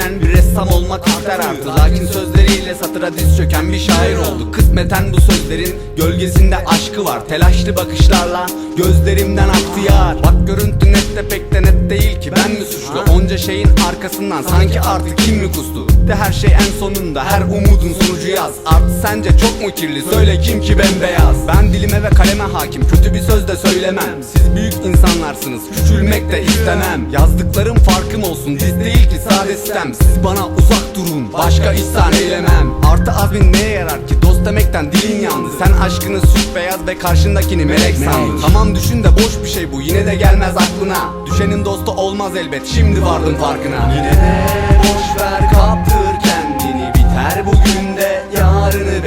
ressam olmak ister artık. Lakin sözleriyle satıra diz çöken bir şair oldu. Kısmeten bu sözlerin gölgesinde aşkı var. Telaşlı bakışlarla gözlerimden aktı yar. Bak görüntü net de pek de net değil ki. Ben mi suçlu? Onca şeyin arkasından sanki artık kim mi kustu? De her şey en sonunda. Her umudun sonucu yaz. Artı sence çok mu kirli? Söyle kim ki bembeyaz. Ben dilime ve kaleme hakim. Kötü bir söz de söylemem. Siz büyük insanlarsınız. Küçülmek de istemem. Yazdıklarım farkım olsun. Diz değil ki sade sistem. Siz bana uzak durun. Başka ihsan eylemem. Artı azmin neye yarar ki? Dost demekten dilin yandı. Sen aşkını süt beyaz ve karşındakini melek sandın. Tamam düşün de boş bir şey bu. Yine de gelmez aklına. Düşenin dostu olmaz elbet. Şimdi vardım farkına. Yine de boş ver kaptır kendini. Biter bugün de yarını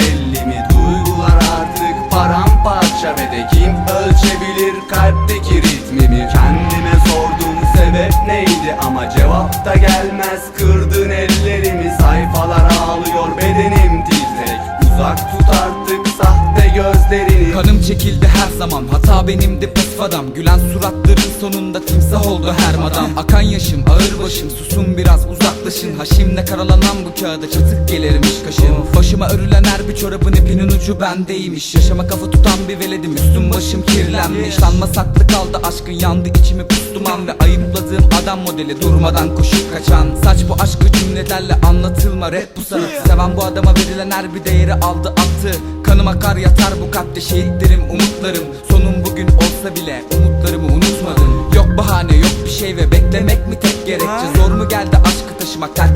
ölçebilir kalpteki ritmimi. Kendime sordum sebep neydi ama cevap da gelmez. Kırdın ellerimi sayfalar ağlıyor bedenim titrek Uzak tut artık sahte gözlerini. Kanım çekildi her zaman hata benimdi pasif adam. Gülen suratların sonunda timsah oldu her madam. Akan yaşım ağır başım susun biraz uzaklaşın. Haşimle karalanan bu kağıda çatık gelirmiş kaşım Başıma örülen çorabın ipinin ucu bendeymiş. Yaşama kafa tutan bir veledim üstüm başım kirlenmiş. Lanma saklı kaldı aşkın yandı içimi pus Ve ayıpladığım adam modeli durmadan koşup kaçan. Saç bu aşkı cümlelerle anlatılma rap bu sanatı Seven bu adama verilen her bir değeri aldı attı. Kanım akar yatar bu kalpte şehitlerim umutlarım. Sonum bugün olsa bile umutlarımı unutmadım. Yok bahane yok bir şey ve beklemek mi tek gerekçe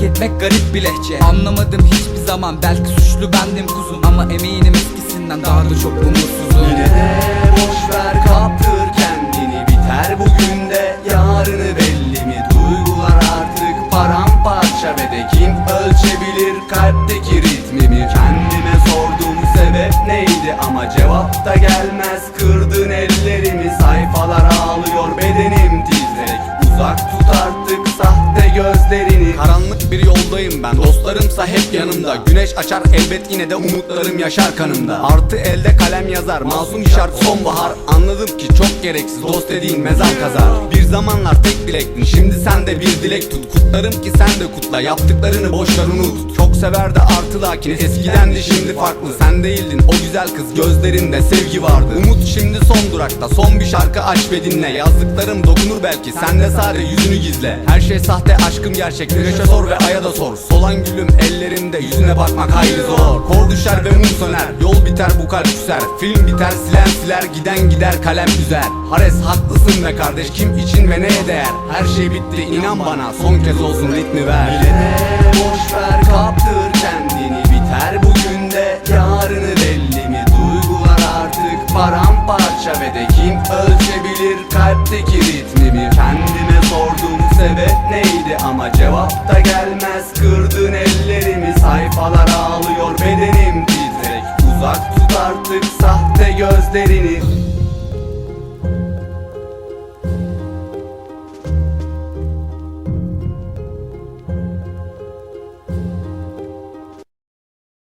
terk etmek garip bir lehçe. Anlamadım hiçbir zaman belki suçlu bendim kuzum. Ama eminim eskisinden daha da çok umutsuzum. Yine de boş ver kaptır kendini. Biter bugün de yarını belli mi? Duygular artık paramparça ve de kim ölçebilir kalpteki ritmimi? Kendime sordum sebep neydi? Ama cevap da gelmez. Kırdın ellerimi sayfalar ağlıyor bedenim titrek. Uzak tut artık sahte gözlerini Karanlık bir yoldayım ben. Dostlarımsa hep yanımda. Güneş açar elbet yine de umutlarım yaşar kanımda. Artı elde kalem yazar masum işaret sonbahar. Anladım ki çok gereksiz dost dediğin mezar kazar. Bir zamanlar tek dilektin şimdi sen de bir dilek tut. Kutlarım ki sen de kutla yaptıklarını boşver unut. Çok severdi artı lakin eskidendi şimdi farklı. Sen değildin o güzel kız gözlerinde sevgi vardı. Umut şimdi son durakta son bir şarkı aç ve dinle. Yazdıklarım dokunur belki sen de sadece yüzünü gizle. Her şey sahte aşkım gerçek güneşe sor ve aya da sor. Solan gülüm ellerimde yüzüne bakmak hayli zor. Kor düşer ve mum söner yol biter bu kalp küser Film biter silen siler giden gider kalem üzer Hares haklısın be kardeş kim için ve neye değer? Her şey bitti inan bana son kez olsun ritmi ver. Yine de boş ver kaptır kendini. Biter bugün de yarını belli mi? Duygular artık paramparça ve de kim ölçebilir? Kalpteki sebep neydi? Ama cevap da gelmez. Kırdın ellerimi sayfalar ağlıyor bedenim. Titrek Uzak tut artık sahte gözlerini